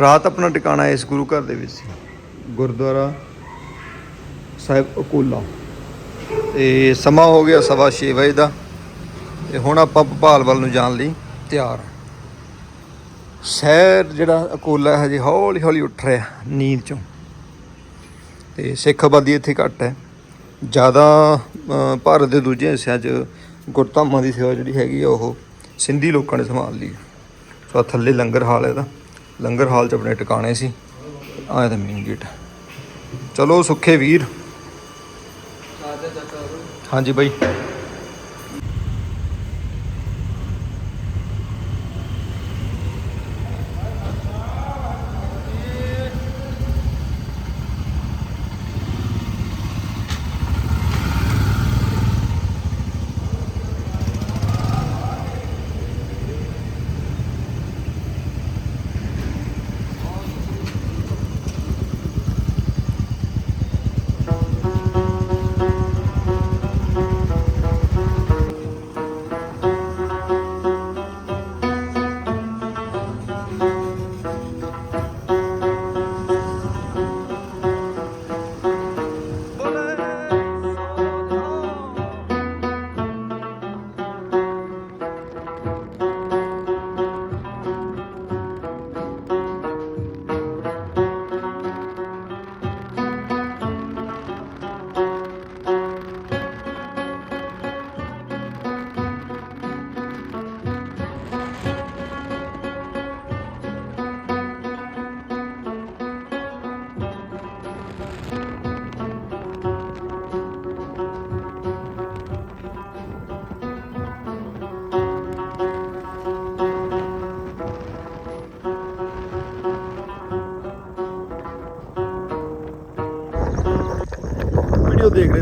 ਰਾਤ ਆਪਣਾ ਟਿਕਾਣਾ ਇਸ ਗੁਰੂ ਘਰ ਦੇ ਵਿੱਚ ਸੀ। ਗੁਰਦੁਆਰਾ ਸਾਹਿਬ ਅਕੋਲਾ। ਤੇ ਸਮਾਂ ਹੋ ਗਿਆ ਸਵਾ ਛੇ ਵਜੇ ਦਾ। ਤੇ ਹੁਣ ਆਪਾਂ ਭੋਪਾਲ ਵੱਲ ਨੂੰ ਜਾਣ ਲਈ ਤਿਆਰ। ਸ਼ਹਿਰ ਜਿਹੜਾ ਅਕੋਲਾ ਹੈ ਹਜੇ ਹੌਲੀ ਹੌਲੀ ਉੱਠ ਰਿਹਾ ਨੀਂਦ ਚੋਂ। ਤੇ ਸਿੱਖ ਆਬਾਦੀ ਇੱਥੇ ਘੱਟ ਹੈ। ਜ਼ਿਆਦਾ ਭਾਰਤ ਦੇ ਦੂਜੇ ਹਿੱਸਿਆਂ 'ਚ ਗੁਰਧਾਮਾਂ ਦੀ ਸੇਵਾ ਜਿਹੜੀ ਹੈਗੀ ਆ ਉਹ ਸਿੰਧੀ ਲੋਕਾਂ ਨੇ ਸੰਭਾਲ ਲਈ। ਸੋ ਥੱਲੇ ਲੰਗਰ ਹਾਲ ਹੈ ਇਹਦਾ। ਲੰਗਰ ਹਾਲ 'ਚ ਆਪਣੇ ਟਿਕਾਣੇ ਸੀ। ਆਹ ਤਾਂ ਮੇਨ ਗੇਟ ਚਲੋ ਸੁੱਖੇ ਵੀਰ। ਹਾਂਜੀ ਬਾਈ।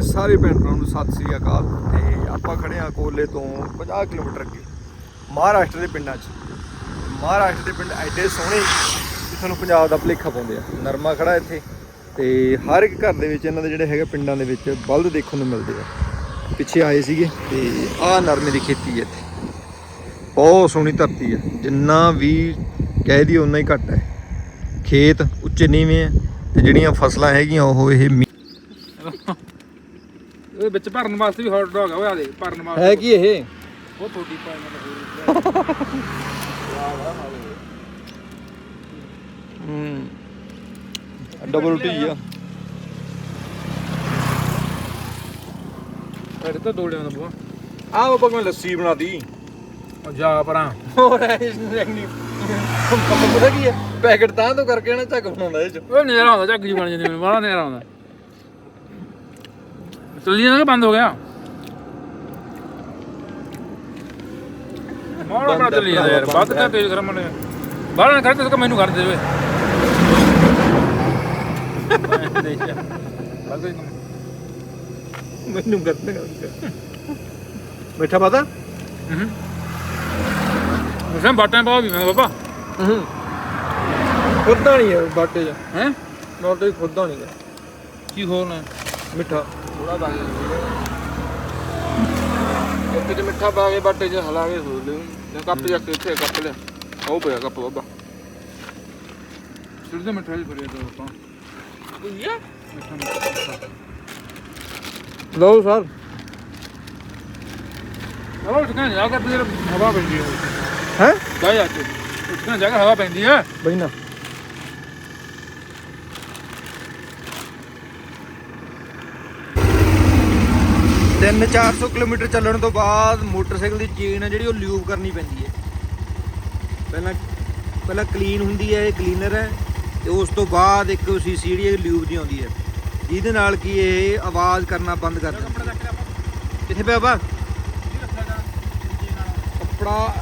ਵੀਡੀਓ ਸਾਰੇ ਭੈਣ ਭਰਾਵਾਂ ਨੂੰ ਸਤਿ ਸ੍ਰੀ ਅਕਾਲ ਤੇ ਆਪਾਂ ਖੜੇ ਆ ਕੋਲੇ ਤੋਂ 50 ਕਿਲੋਮੀਟਰ ਅੱਗੇ, ਮਹਾਰਾਸ਼ਟਰ ਦੇ ਪਿੰਡਾਂ 'ਚ। ਮਹਾਰਾਸ਼ਟਰ ਦੇ ਪਿੰਡ ਐਡੇ ਸੋਹਣੇ ਤੁਹਾਨੂੰ ਪੰਜਾਬ ਦਾ ਭਲੇਖਾ ਪਾਉਂਦੇ ਆ। ਨਰਮਾ ਖੜਾ ਇੱਥੇ ਤੇ ਹਰ ਇੱਕ ਘਰ ਦੇ ਵਿੱਚ ਇਹਨਾਂ ਦੇ ਜਿਹੜੇ ਹੈਗੇ ਪਿੰਡਾਂ ਦੇ ਵਿੱਚ ਬਲਦ ਦੇਖਣ ਨੂੰ ਮਿਲਦੇ ਆ। ਪਿੱਛੇ ਆਏ ਸੀਗੇ ਤੇ ਆਹ ਨਰਮੇ ਦੀ ਖੇਤੀ ਹੈ ਇੱਥੇ। ਬਹੁਤ ਸੋਹਣੀ ਧਰਤੀ ਹੈ। ਜਿੰਨਾ ਵੀ ਕਹਿ ਦੀ ਉਨਾ ਹੀ ਘੱਟ ਹੈ। ਖੇਤ ਉੱਚੇ ਨੀਵੇਂ ਆ ਤੇ ਜਿਹੜੀਆਂ ਫਸਲਾਂ ਹੈਗੀਆਂ, ਉਹ ਇਹ ਮੀ- ਇਹ ਵਿੱਚ ਭਰਨ ਵਾਸਤੇ ਵੀ ਹੌਟ ਡੌਗ ਆ ਉਹ ਆ ਦੇ ਭਰਨ ਵਾਸਤੇ। ਹੈ ਕੀ ਇਹ? ਉਹ ਥੋੜੀ ਪਾਈ ਮਤਲਬ ਹੂੰ। ਡਬਲ ਟੀ ਆ। ਇਹ ਤਾਂ ਦੋੜਿਆਂ ਦਾ ਬੁਆ ਆ ਬਾਬਾ ਮੈਂ ਲੱਸੀ ਬਣਾਦੀ ਉਹ ਜਾ ਪਰਾਂ। ਹੋਰ ਐ ਨਹੀਂ ਕੰਮ ਪਤਾ ਕੀ ਹੈ ਪੈਕਟ ਤਾਂ ਤੋਂ ਕਰਕੇ ਨਾ ਝੱਗ ਬਣਾਉਂਦਾ ਇਹ ਚ। ਉਹ ਨੇਰਾ ਆਉਂਦਾ ਝੱਗ ਜੀ ਬਣ ਜਾਂਦੀ ਮੈਨੂੰ ਬੜਾ ਨੇਰਾ ਆਉਂਦਾ। ਚੱਲੀ ਜਾਂਦਾ ਕਿ ਬੰਦ ਹੋ ਗਿਆ? ਮਾੜਾ ਬਣਾ ਚੱਲੀ ਜਾਂਦਾ ਯਾਰ ਵੱਧ ਤਾਂ ਤੇਜ਼ ਗਰਮ ਨੇ ਬਾਹਰ ਨਾ ਕਰਦੇ ਸਕ ਮੈਨੂੰ ਕਰ ਦੇ ਵੇ ਮੈਨੂੰ ਗੱਤ ਮਿੱਠਾ ਪਤਾ ਹੂੰ। ਮੁਸਮ ਬਾਟਾਂ ਪਾਓ ਵੀ ਮੈਂ ਬਾਬਾ। ਹੂੰ। ਖੁੱਦਾ ਨਹੀਂ ਹੈ ਬਾਟੇ ਚ। ਹੈ? ਬਾਟੇ ਖੁੱਦਾ ਨਹੀਂ ਹੈ ਕੀ ਹੋਣਾ ਮਿੱਠਾ। ਥੋੜਾ ਪਾ ਕੇ ਇੱਕ ਚ ਮਿੱਠਾ ਪਾ ਕੇ ਬਾਟੇ ਚ ਹਲਾ ਕੇ ਸੋਚ ਲਿਓ। ਜਾਂ ਕੱਪ ਜਾ ਕੇ ਇੱਥੇ ਕੱਪ ਲਿਆ। ਉਹ ਪਿਆ ਕੱਪ ਬਾਬਾ। ਸਿਰ ਦੇ ਮਿੱਠਾ ਹੀ ਕਰਿਆ ਤਾਂ ਆਪਾਂ। ਮਿੱਠਾ ਮਿੱਠਾ ਲਓ ਸਰ। ਹਵਾ ਉਠਣਾ ਜਾ ਕੇ ਹਵਾ ਪੈਂਦੀ ਹੈ। ਹੈ? ਜਾ ਜਾ ਕੇ। ਜਾ ਕੇ ਹਵਾ ਪੈਂਦੀ ਹੈ। ਬਈ ਨਾ। ਤਿੰਨ 400 ਕਿਲੋਮੀਟਰ ਚੱਲਣ ਤੋਂ ਬਾਅਦ ਮੋਟਰਸਾਈਕਲ ਦੀ ਚੇਨ ਹੈ ਜਿਹੜੀ ਉਹ ਲਿਊਬ ਕਰਨੀ ਪੈਂਦੀ ਹੈ। ਪਹਿਲਾਂ ਪਹਿਲਾਂ ਕਲੀਨ ਹੁੰਦੀ ਹੈ ਇਹ ਕਲੀਨਰ ਹੈ ਤੇ ਉਸ ਤੋਂ ਬਾਅਦ ਇੱਕ ਸੀਸੀ ਜਿਹੜੀ ਲਿਊਬ ਦੀ ਆਉਂਦੀ ਹੈ। ਜਿਹਦੇ ਨਾਲ ਕੀ ਇਹ ਆਵਾਜ਼ ਕਰਨਾ ਬੰਦ ਕਰ ਦਿੰਦੀ ਹੈ। ਕਿੱਥੇ ਪਿਆ ਬਾ ਕੱਪੜਾ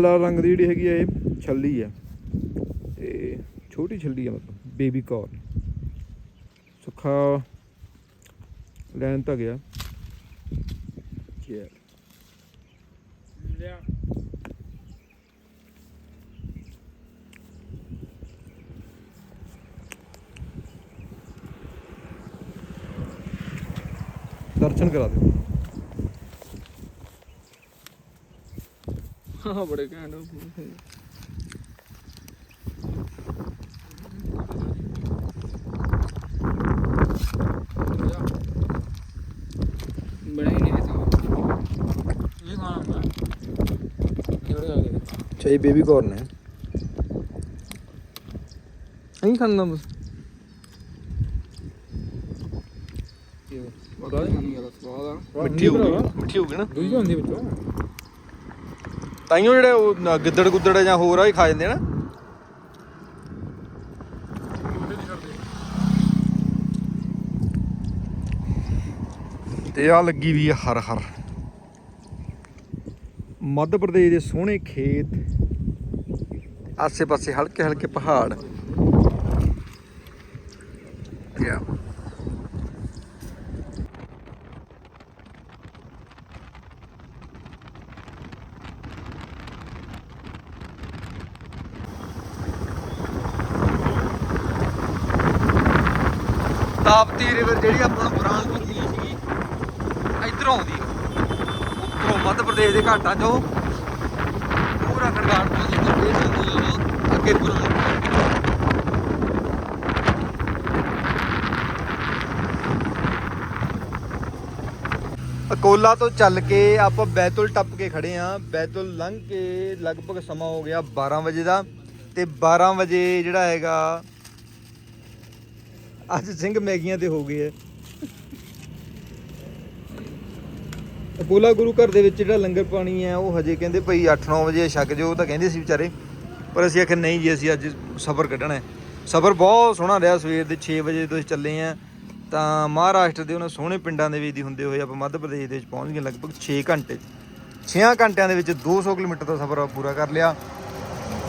ਲਾਲ ਰੰਗ ਦੀ ਜਿਹੜੀ ਹੈਗੀ ਹੈ ਇਹ ਛੱਲੀ ਹੈ ਤੇ ਛੋਟੀ ਛੱਲੀ ਹੈ ਮਤਲਬ ਬੇਬੀ ਕੌਰਨ ਸੁੱਖਾ ਲੈਣ ਤਾਂ ਗਿਆ। ਚੈਰ ਲਿਆ ਦਰਸ਼ਨ ਕਰਾ ਦੇ ਹਾਂ ਬੜੇ ਘੈਂਟ ਬਣੇ ਨਹੀਂ ਇਹ ਇਹ ਖਾਣਾ ਹੁੰਦਾ ਕਿਹੜੇ ਆ ਗਏ ਚਾਹੀ ਬੇਬੀ ਕੌਰਨ ਹੈ ਨਹੀਂ ਖਾਣਾ ਬਸ। ਪਤਾ ਨਹੀਂ ਗੱਲ ਸਵਾਦ ਆ। ਮਿੱਠੀ ਹੋਊਗੀ। ਮਿੱਠੀ ਹੋਊਗੀ ਨਾ? ਦੂਜੀ ਹੁੰਦੀ ਵਿੱਚੋਂ। ਤਾਈਓ ਜਿਹੜੇ ਉਹ ਗਿੱਦੜ ਗੁੱਦੜ ਜਾਂ ਹੋਰ ਆ ਹੀ ਖਾ ਜਾਂਦੇ ਨਾ। ਤੇ ਆ ਲੱਗੀ ਵੀ ਆ ਹਰ ਹਰ। ਮੱਧ ਪ੍ਰਦੇਸ਼ ਦੇ ਸੋਹਣੇ ਖੇਤ ਆਸੇ ਪਾਸੇ ਹਲਕੇ ਹਲਕੇ ਪਹਾੜ ਯਾ ਤਾਪਤੀ ਰਿਵਰ ਜਿਹੜੀ ਆਪਾਂ ਨੂੰ ਬੁਰਾਨਪੁਰ ਮਿਲੀ ਸੀਗੀ ਇਧਰੋਂ ਆਉਂਦੀ ਹੈ ਉੱਪਰੋਂ ਮੱਧ ਪ੍ਰਦੇਸ਼ ਦੇ ਘਾਟਾ ਚੋਂ ਪੂਰਾ ਖੰਡਾਨ ਤੋਂ ਜਿੱਥੇ ਫੇਰ ਹੁੰਦੀ ਆ ਉਹ ਅੱਗੇ ਬੁਰਾਨਪੁਰ ਅਕੋਲਾ ਤੋਂ ਚੱਲ ਕੇ ਆਪਾਂ ਬੈਤੁਲ ਟੱਪ ਕੇ ਖੜੇ ਆ। ਬੈਤੁਲ ਲੰਘ ਕੇ ਲਗਭਗ ਸਮਾਂ ਹੋ ਗਿਆ 12 ਵਜੇ ਦਾ ਤੇ 12 ਵਜੇ ਜਿਹੜਾ ਹੈਗਾ ਅੱਜ ਸਿੰਘ ਮੈਗੀਆਂ ਤੇ ਹੋ ਗਏ ਐ ਅਕੋਲਾ ਗੁਰੂ ਘਰ ਦੇ ਵਿੱਚ ਜਿਹੜਾ ਲੰਗਰ ਪਾਣੀ ਹੈ, ਉਹ ਹਜੇ ਕਹਿੰਦੇ ਭਾਈ 8-9 ਵਜੇ ਛਕ ਜੋ ਤਾਂ ਕਹਿੰਦੇ ਸੀ ਵਿਚਾਰੇ। ਪਰ ਅਸੀਂ ਆਖਿਆ, ਨਹੀਂ ਜੀ, ਅਸੀਂ ਅੱਜ ਸਫ਼ਰ ਕੱਢਣਾ ਹੈ। ਸਫ਼ਰ ਬਹੁਤ ਸੋਹਣਾ ਰਿਹਾ ਸਵੇਰ ਦੇ 6 ਵਜੇ ਤੋਂ ਅਸੀਂ ਚੱਲੇ ਆ ਤਾਂ ਮਹਾਰਾਸ਼ਟਰ ਦੇ ਉਹਨਾਂ ਸੋਹਣੇ ਪਿੰਡਾਂ ਦੇ ਵਿੱਚ ਦੀ ਹੁੰਦੇ ਹੋਏ ਆਪਾਂ ਮੱਧ ਪ੍ਰਦੇਸ਼ ਦੇ ਵਿੱਚ ਪਹੁੰਚ ਗਏ ਲਗਭਗ 6 ਘੰਟੇ। 6 ਘੰਟਿਆਂ ਦੇ ਵਿੱਚ 200 ਕਿਲੋਮੀਟਰ ਦਾ ਸਫ਼ਰ ਪੂਰਾ ਕਰ ਲਿਆ।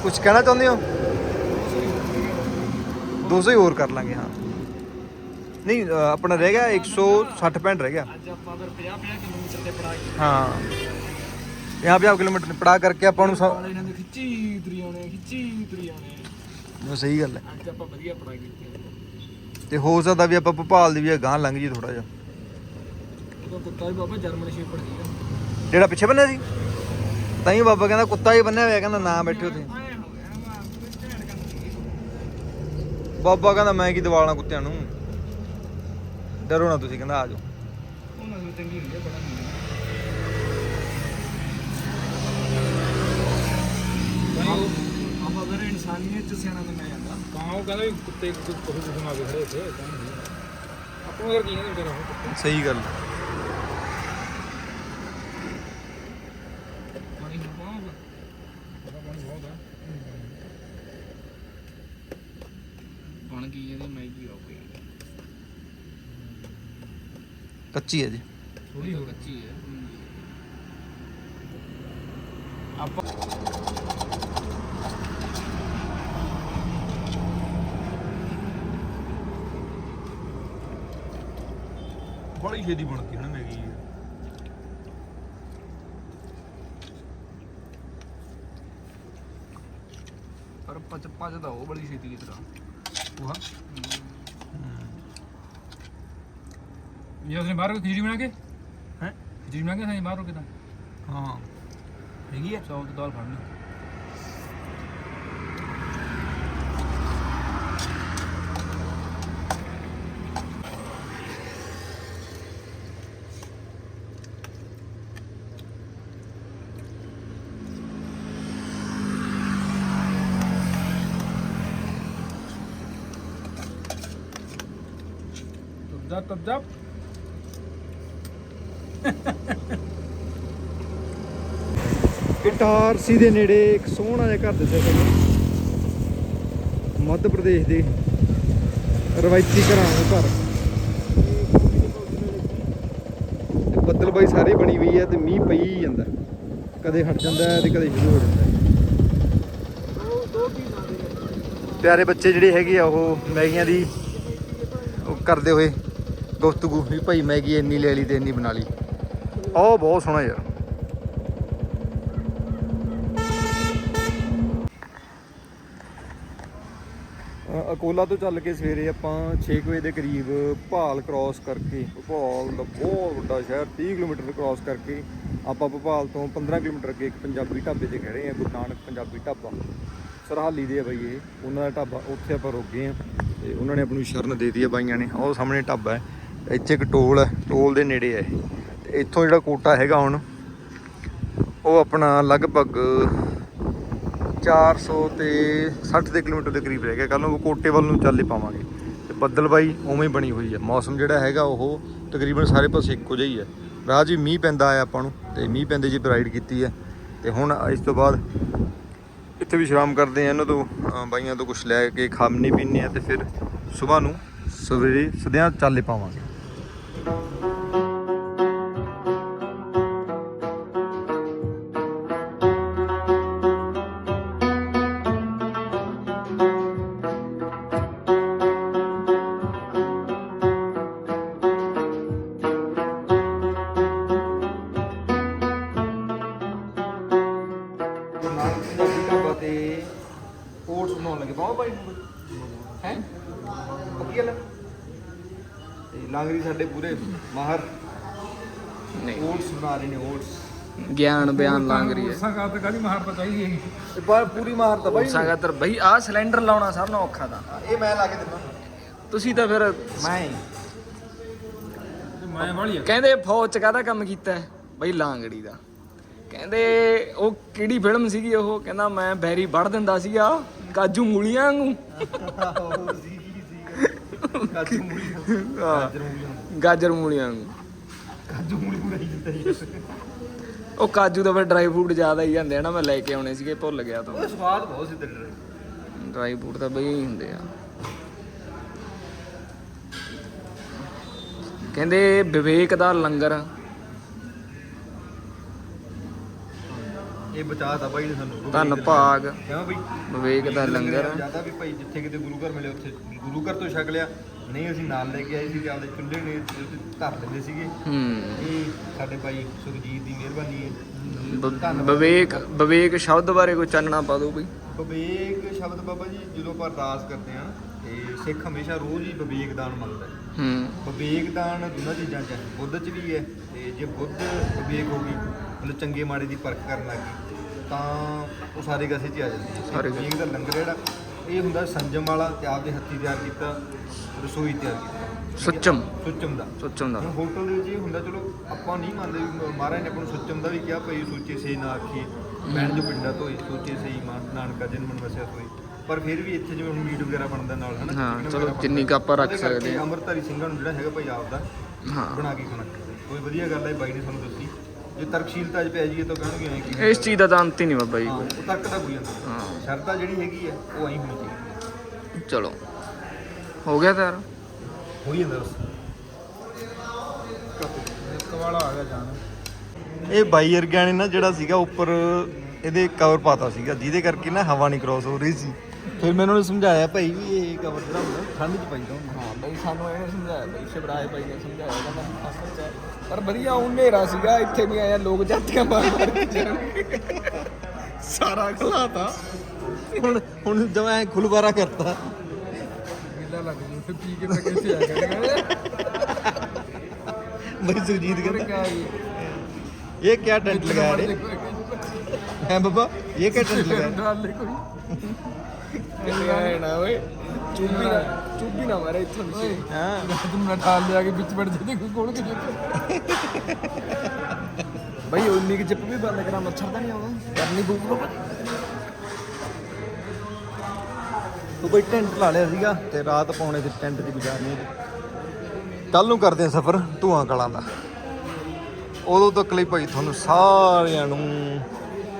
ਕੁਝ ਕਹਿਣਾ ਚਾਹੁੰਦੇ ਹੋ? 200 ਹੀ ਹੋਰ ਕਰ ਲਾਂਗੇ, ਹਾਂ। ਨਹੀਂ ਅ, ਆਪਣਾ ਰਹਿ ਗਿਆ 160 65 ਰਹਿ ਗਿਆ ਅੱਜ ਆਪਾਂ ਫਿਰ 50 50 ਕਿਲੋਮੀਟਰ ਤੇ ਪੜਾ ਗਏ ਹਾਂ यहाँ पे आप किलोमीटर पड़ा करके ਆਪਾਂ ਨੂੰ ਸੌ- ਇਹਨਾਂ ਦੇ ਖਿੱਚੀ ਤੁਰੀ ਆਉਣੇ ਖਿੱਚੀ ਤੁਰੀ ਆਉਣੇ ਉਹ ਸਹੀ ਗੱਲ ਹੈ ਅੱਜ ਆਪਾਂ ਵਧੀਆ ਪੜਾ ਕੀਤੇ ਤੇ ਹੋ ਸਕਦਾ ਵੀ ਆਪਾਂ ਭੋਪਾਲ ਦੀ ਵੀ ਗਾਂ ਲੰਘ ਜੀ ਥੋੜਾ ਜਿਹਾ ਉਹ ਕੁੱਤਾ ਵੀ ਬਾਬਾ ਜਰਮਨ ਸ਼ੇਪਰ ਸੀਗਾ ਜਿਹੜਾ ਪਿੱਛੇ ਬੰਨਿਆ ਸੀ ਤਾਂ ਹੀ ਬਾਬਾ ਕਹਿੰਦਾ ਕੁੱਤਾ ਹੀ ਬੰਨਿਆ ਹੋਇਆ ਕਹਿੰਦਾ ਨਾ ਬੈਠੇ ਉੱਥੇ ਐਂ ਹੋ ਗਿਆ ਮੈਂ ਆਪਣੀ ਭੈਣ ਕੰਨ ਬਾਬਾ ਕਹਿੰਦਾ ਮੈਂ ਕੀ ਦਿਵਾਲਣਾ ਕੁੱਤਿਆਂ ਨੂੰ ਡਰੋ ਨਾ ਤੁਸੀਂ ਕਹਿੰਦਾ ਆ ਜਾਓ। ਉਹਨਾਂ ਨੂੰ ਚੰਗੀ ਹੁੰਦੀ ਹੈ ਬੜਾ ਹੁੰਦੀ ਆਪਾਂ ਫਿਰ ਇਨਸਾਨੀਅਤ ਚ ਸਿਆਣਾ ਬੰਦਾ ਜਾਂਦਾ ਕਾਂ ਉਹ ਕਹਿੰਦਾ ਵੀ ਕੁੱਤੇ ਕੁੱਤੇ ਕੁਝ ਬਣਾ ਕੇ ਖੜੇ ਇੱਥੇ ਆਪਾਂ ਯਾਰ ਕੀ ਉਹ ਕੁੱਤੇ? ਸਹੀ ਗੱਲ ਪਾਣੀ ਬਹੁਤ ਪਾਣੀ ਬਹੁਤ ਆ ਬਣ ਗਈ ਇਹਦੀ ਮੈਗੀ ਹੋ ਗਈ ਕੱਚੀ ਹੈ ਜੀ। ਥੋੜੀ ਹੋ ਕੱਚੀ ਹੈ। ਆਪਾਂ ਬੜੀ ਛੇਤੀ ਬਣ ਗਈ ਨਾ ਮੈਗੀ। ਪਰ ਪਚ ਪਚਦਾ ਉਹ ਬੜੀ ਛੇਤੀ ਦੀ ਤਰ੍ਹਾਂ। ਉਹ ਇਹ ਉਸਨੇ ਬਾਹਰ ਕੋਈ ਖਿਚੜੀ ਬਣਾ ਕੇ ਹੈ ਖਿਚੜੀ ਬਣਾ ਕੇ ਸਾਂ ਬਾਹਰ ਕਿਦਾਂ ਹਾਂ ਹੈਗੀ ਹੈ ਚੌਲ ਤੇ ਦਾਲ ਫੜਨੀ ਤੱਦਾ ਤੱਦਾ ਇਟਾਰਸੀ ਦੇ ਨੇੜੇ ਇੱਕ ਸੋਹਣਾ ਜਿਹਾ ਘਰ ਦਿੱਤਾ ਸਾਨੂੰ ਮੱਧ ਪ੍ਰਦੇਸ਼ ਦੇ ਰਵਾਇਤੀ ਘਰਾਂ ਦੇ ਘਰ। ਬੱਦਲ ਬਾਈ ਸਾਰੀ ਬਣੀ ਹੋਈ ਹੈ ਤੇ ਮੀਂਹ ਪਈ ਜਾਂਦਾ। ਕਦੇ ਹਟ ਜਾਂਦਾ ਤੇ ਕਦੇ ਸ਼ੁਰੂ ਹੋ ਜਾਂਦਾ ਪਿਆਰੇ ਬੱਚੇ ਜਿਹੜੇ ਹੈਗੇ ਆ, ਉਹ ਮੈਗੀਆਂ ਦੀ ਉਹ ਕਰਦੇ ਹੋਏ ਗੁਫ਼ਤਗੂ ਵੀ ਭਾਈ ਮੈਗੀ ਇੰਨੀ ਲੈ ਲਈ ਤੇ ਇੰਨੀ ਬਣਾ ਲਈ। ਉਹ ਬਹੁਤ ਸੋਹਣਾ ਯਾਰ। ਅਕੋਲਾ ਤੋਂ ਚੱਲ ਕੇ ਸਵੇਰੇ ਆਪਾਂ 6 ਵਜੇ ਦੇ ਕਰੀਬ ਭੋਪਾਲ ਕ੍ਰਾਸ ਕਰਕੇ, ਭੋਪਾਲ ਦਾ ਬਹੁਤ ਵੱਡਾ ਸ਼ਹਿਰ 30 ਕਿਲੋਮੀਟਰ ਕ੍ਰਾਸ ਕਰਕੇ ਆਪਾਂ ਭੋਪਾਲ ਤੋਂ 15 ਕਿਲੋਮੀਟਰ ਅੱਗੇ ਇੱਕ ਪੰਜਾਬੀ ਢਾਬੇ ਤੇ ਖੜੇ ਆ ਗੁਰੂ ਨਾਨਕ ਪੰਜਾਬੀ ਢਾਬਾ। ਸਰਹਾਲੀ ਦੇ ਆ ਬਾਈ ਇਹ, ਉਹਨਾਂ ਦਾ ਢਾਬਾ, ਉੱਥੇ ਆਪਾਂ ਰੁਕ ਗਏ ਆ ਤੇ ਉਹਨਾਂ ਨੇ ਆਪਣੀ ਸ਼ਰਨ ਦੇ ਦਿੱਤੀ ਆ ਬਾਈਆਂ ਨੇ। ਉਹ ਸਾਹਮਣੇ ਢਾਬਾ ਹੈ, ਇੱਥੇ ਇੱਕ ਟੋਲ ਹੈ, ਟੋਲ ਦੇ ਨੇੜੇ ਹੈ ਇਹ। ਇੱਥੋਂ ਜਿਹੜਾ ਕੋਟਾ ਹੈਗਾ ਹੁਣ ਉਹ ਆਪਣਾ ਲਗਭਗ 400 ਤੇ 60 ਦੇ ਕਿਲੋਮੀਟਰ ਦੇ ਕਰੀਬ ਰਹਿ ਗਿਆ। ਕੱਲ ਨੂੰ ਕੋਟੇ ਵੱਲ ਨੂੰ ਚੱਲੇ ਪਾਵਾਂਗੇ। ਤੇ ਬੱਦਲ ਬਾਈ ਉਵੇਂ ਹੀ ਬਣੀ ਹੋਈ ਹੈ ਮੌਸਮ ਜਿਹੜਾ ਹੈਗਾ ਉਹ ਤਕਰੀਬਨ ਸਾਰੇ ਪਾਸੇ ਇੱਕੋ ਜਿਹਾ ਹੀ ਹੈ ਰਾਹ 'ਚ ਵੀ ਮੀਂਹ ਪੈਂਦਾ ਆ ਆਪਾਂ ਨੂੰ ਤੇ ਮੀਂਹ ਪੈਂਦੇ ਜੀ ਰਾਈਡ ਕੀਤੀ ਹੈ ਤੇ ਹੁਣ ਇਸ ਤੋਂ ਬਾਅਦ ਇੱਥੇ ਵੀ ਸ਼ਰਾਮ ਕਰਦੇ ਆ ਇਹਨਾਂ ਤੋਂ। ਅ, ਬਾਈਆਂ ਤੋਂ ਕੁਝ ਲੈ ਕੇ ਖਾਣੇ ਪੀਣੇ ਆ ਤੇ ਫਿਰ ਸਵੇਰ ਨੂੰ ਸਵੇਰੇ ਸਦਿਆਂ ਚੱਲੇ ਪਾਵਾਂਗੇ। ਤੇ ਲਾਂਗਰੀ ਸਾਡੇ ਪੂਰੇ ਮਾਹਰ। ਨਹੀਂ। ਓਟਸ ਬਣਾ ਰਹੇ ਨੇ ਓਟਸ ਗਿਆਨ ਬਿਆਨ ਲੰਘ ਰਹੀ ਹੈ। ਸੰਗਾ ਤੇ ਕਾਹਦੀ ਮਹਾਰਤ ਚਾਹੀਦੀ ਹੈ ਤੇ ਪਰ ਪੂਰੀ ਮਾਹਰ ਤਾਂ ਬਾਈ। ਸੰਗਤਰ ਬਈ ਆਹ ਸਿਲੰਡਰ ਲਾਉਣਾ ਸਭ ਨਾਲੋਂ ਔਖਾ ਤਾਂ। ਇਹ ਮੈਂ ਲਾ ਕੇ ਦਿੰਦਾ। ਤੁਸੀਂ ਤਾਂ ਫਿਰ ਮੈਂ। ਮੈਂ ਵਾਲੀ ਆ। ਕਹਿੰਦੇ ਫੌਜ ਚ ਕਾਹਦਾ ਕੰਮ ਕੀਤਾ ਹੈ? ਬਈ ਲਾਂਗੜੀ ਦਾ। ਕਹਿੰਦੇ ਉਹ ਕਿਹੜੀ ਫਿਲਮ ਸੀਗੀ ਉਹ? ਕਹਿੰਦਾ ਮੈਂ ਬੈਰੀ ਵੜ ਦਿੰਦਾ ਸੀਗਾ ਕਾਜੂ ਮੂਲੀਆਂ ਵਾਂਗੂ। ਕਾਜੂ ਮੂਲੀ ਗਾਜਰ ਮੂਲੀਆਂ ਵਾਂਗੂ। ਕਾਜੂ ਮੂਲੀ ਉਹ ਕਾਜੂ ਤਾਂ ਫਿਰ ਡਰਾਈ ਫਰੂਟ ਜ਼ਿਆਦਾ ਹੀ ਜਾਂਦੇ ਆ ਨਾ ਮੈਂ ਲੈ ਕੇ ਆਉਣੇ ਸੀਗੇ ਭੁੱਲ ਗਿਆ ਤਾਂ। ਉਹ ਸਵਾਦ ਬਹੁਤ ਸੀ ਤੇਰੇ। ਡਰਾਈ ਫਰੂਟ ਤਾਂ ਬਈ ਹੀ ਹੁੰਦੇ ਆ। ਕਹਿੰਦੇ ਵਿਵੇਕ ਦਾ ਲੰਗਰ ਇਹ ਬਚਾਤਾ ਬਾਈ ਨੇ ਸਾਨੂੰ ਧੰਨ ਭਾਗ। ਕਿਉਂ ਬਈ? ਵਿਵੇਕ ਦਾ ਲੰਗਰ। ਜ਼ਿਆਦਾ ਵੀ ਭਾਈ ਜਿੱਥੇ ਕਿਤੇ ਗੁਰੂ ਘਰ ਮਿਲੇ ਉੱਥੇ। ਗੁਰੂ ਘਰ ਤੋਂ ਛਕ ਲਿਆ। ਨਹੀਂ ਅਸੀਂ ਨਾਲ ਲੈ ਕੇ ਆਏ ਸੀ ਤੇ ਆਪਦੇ ਚੁੱਲ੍ਹੇ ਨੇ ਉਹਦੇ ਤੇ ਧਰ ਲੈਂਦੇ ਸੀਗੇ। ਹੂੰ। ਇਹ ਸਾਡੇ ਭਾਈ ਸੁਖਜੀਤ ਦੀ ਮਿਹਰਬਾਨੀ ਹੈ। ਬ- ਵਿਵੇਕ ਵਿਵੇਕ ਸ਼ਬਦ ਬਾਰੇ ਕੋਈ ਚਾਨਣਾ ਪਾ ਦਿਓ ਬਈ ਵਿਵੇਕ ਸ਼ਬਦ ਬਾਬਾ ਜੀ ਜਦੋਂ ਆਪਾਂ ਅਰਦਾਸ ਕਰਦੇ ਆ ਤੇ ਸਿੱਖ ਹਮੇਸ਼ਾ ਰੋਜ਼ ਹੀ ਵਿਵੇਕ ਦਾਨ ਮੰਗਦਾ ਹੈ। ਹੂੰ। ਵਿਵੇਕ ਦਾਨ ਦੋਨਾਂ ਚੀਜ਼ਾਂ ਚ ਬੁੱਧ ਚ ਵੀ ਹੈ ਤੇ ਜੇ ਬੁੱਧ ਵਿਵੇਕ ਹੋ ਗਈ ਮਤਲਬ ਚੰਗੇ ਮਾੜੇ ਦੀ ਪਰਖ ਕਰਨ ਲੱਗ ਗਈ ਤਾਂ ਉਹ ਸਾਰੇ ਗਸੇ ਚ ਆ ਜਾਂਦੇ ਆ। ਸਾਰੇ ਵਿਵੇਕ ਦਾ ਲੰਗਰ ਜਿਹੜਾ ਇਹ ਹੁੰਦਾ ਸੰਜਮ ਵਾਲਾ ਤੇ ਆਪਦੇ ਹੱਥੀ ਤਿਆਰ ਕੀਤਾ ਰਸੋਈ ਤਿਆਰ ਕੀਤੀ। ਸੁੱਚਮ। ਸੁੱਚਮ ਦਾ। ਸੁੱਚਮ ਦਾ। ਹੋਟਲ ਦੇ ਵਿੱਚ ਇਹ ਹੁੰਦਾ ਚਲੋ ਆਪਾਂ ਨਹੀਂ ਮੰਨਦੇ ਮਹਾਰਾਜ ਨੇ ਆਪਾਂ ਨੂੰ ਸੁੱਚਮ ਦਾ ਵੀ ਕਿਹਾ ਭਈ ਸੋਚੇ ਸੇ ਨਾ ਆਖੀ ਬੈਣ ਜੋ ਪਿੰਡਾ ਤੋਂ ਸੋਚੇ ਸੇ ਮਾਨ ਨਾਨਕਾ ਜਨ ਮਨ ਵਸਿਆ ਹੋਈ ਪਰ ਫਿਰ ਵੀ ਇੱਥੇ ਜਿਵੇਂ ਹੁਣ ਮੀਟ ਵਗੈਰਾ ਬਣਦਾ ਨਾਲ ਹਨਾ? ਹਾਂ, ਚਲੋ ਜਿੰਨੀ ਕੁ ਆਪਾਂ ਰੱਖ ਸਕਦੇ ਹਾਂ। ਅੰਮ੍ਰਿਤਧਾਰੀ ਸਿੰਘਾਂ ਨੂੰ ਜਿਹੜਾ ਹੈਗਾ ਭਈ ਆਪਦਾ ਹਾਂ। ਬਣਾ ਕੇ ਖਾਣਾ। ਕੋਈ ਵਧੀਆ ਗੱਲ ਹੈ ਬਾਈ ਨੇ ਸਾਨੂੰ ਦੱਸੀ। ਜੇ ਤਰਕਸ਼ੀਲਤਾ 'ਚ ਪੈ ਜਾਈਏ ਤਾਂ ਕਹਿਣਗੇ ਐਂ ਕਿ ਇਸ ਚੀਜ਼ ਦਾ ਤਾਂ ਅੰਤ ਹੀ ਨਹੀਂ ਬਾਬਾ ਜੀ। ਹਾਂ, ਕੋਈ ਉਹ ਤੱਕ ਦਾ ਕੋਈ ਜਾਂਦਾ ਹਾਂ। ਸ਼ਰਤਾਂ ਜਿਹੜੀ ਹੈਗੀ ਹੈ ਉਹ ਐਂ ਹੋਣੀ ਚਾਹੀਦੀ ਚਲੋ। ਹੋ ਗਿਆ ਤਿਆਰ? ਹੋ ਜਾਂਦਾ ਬਸ। ਇੱਕ ਵਾਲਾ ਆ ਗਿਆ ਜਾਨ ਇਹ ਬਾਈ ਵਰਗਿਆਂ ਨੇ ਨਾ ਜਿਹੜਾ ਸੀਗਾ ਉੱਪਰ ਇਹਦੇ ਕਵਰ ਪਾਤਾ ਸੀਗਾ ਜਿਹਦੇ ਕਰਕੇ ਨਾ ਹਵਾ ਨਹੀਂ ਕ੍ਰੋਸ ਹੋ ਰਹੀ ਸੀ। ਫਿਰ ਮੈਨੂੰ ਉਹਨੇ ਸਮਝਾਇਆ ਭਾਈ ਵੀ ਇਹ ਕਵਰ ਜਿਹੜਾ ਹੁੰਦਾ ਠੰਡ 'ਚ ਪਾਈਦਾ ਹੁੰਦਾ। ਹਾਂ ਬਈ ਸਾਨੂੰ ਇਹਨੇ ਸਮਝਾਇਆ ਬਈ ਸ਼ਿਵਰਾਜ ਬਾਈ ਨੇ ਸਮਝਾਇਆ ਕਹਿੰਦਾ ਅਸਲ ਚ ਪਰ ਵਧੀਆ ਉਹ ਹਨੇਰਾ ਸੀਗਾ ਇੱਥੇ ਨਹੀਂ ਆਇਆ ਲੋਕ ਜਾਤੀਆਂ ਮਾਰ ਮਾਰ ਕੇ ਜਾਣਗੇ। ਸਾਰਾ ਖਲਾਤਾ। ਹੁਣ ਹੁਣ ਜਦ ਐ ਖੁਲਵਾਰਾ ਕਰਤਾ। ਗਿੱਲਾ ਲੱਗ ਜੂ ਫਿਰ ਪੀ ਕੇ ਮੈਂ ਕਿੱਥੇ ਆ ਗਿਆ ਬਈ ਸੁਜੀਤ ਕਹਿੰਦਾ ਕਿਆ ਇਹ ਕੀ ਟੈਂਟ ਲਗਾ ਰਹੇ ਹੈ ਬਾਬਾ? ਇਹ ਕੀ ਟੈਂਟ ਲਗਾ ਡਾਲੇ ਕੋਈ। ਇਹ ਨਾ ਓਏ ਚੁੱਪੀ ਨਾ ਚੁੱਪੀ ਨਾ ਮਾਰੇ ਇੱਥੋਂ ਨੀਚੇ। ਹਾਂ। ਤੂੰ ਨਾ ਠਾਲ ਲਿਆ ਕੇ ਵਿੱਚ ਵੜ ਜਾਂਦੇ ਕੋਈ ਕੋਲ ਕੇ ਜਿੱਤ ਬਈ ਉਨੀ ਕਿ ਜਿੱਪ ਵੀ ਬੰਦ ਕਰਾਂ ਮੱਛਰ ਤਾਂ ਨਹੀਂ ਆਉਂਦਾ। ਕਰਨੀ ਪਊ ਤੂੰ ਬਈ ਟੈਂਟ ਲਾ ਲਿਆ ਸੀਗਾ ਤੇ ਰਾਤ ਪਾਉਣੇ ਤੇ ਟੈਂਟ ਦੀ ਗੁਜ਼ਾਰਨੀ ਕੱਲ ਨੂੰ ਕਰਦੇ ਆ ਸਫ਼ਰ ਧੂਆਂ ਕਲਾਂ ਦਾ। ਉਦੋਂ ਤੱਕ ਲਈ ਭਾਈ ਤੁਹਾਨੂੰ ਸਾਰਿਆਂ ਨੂੰ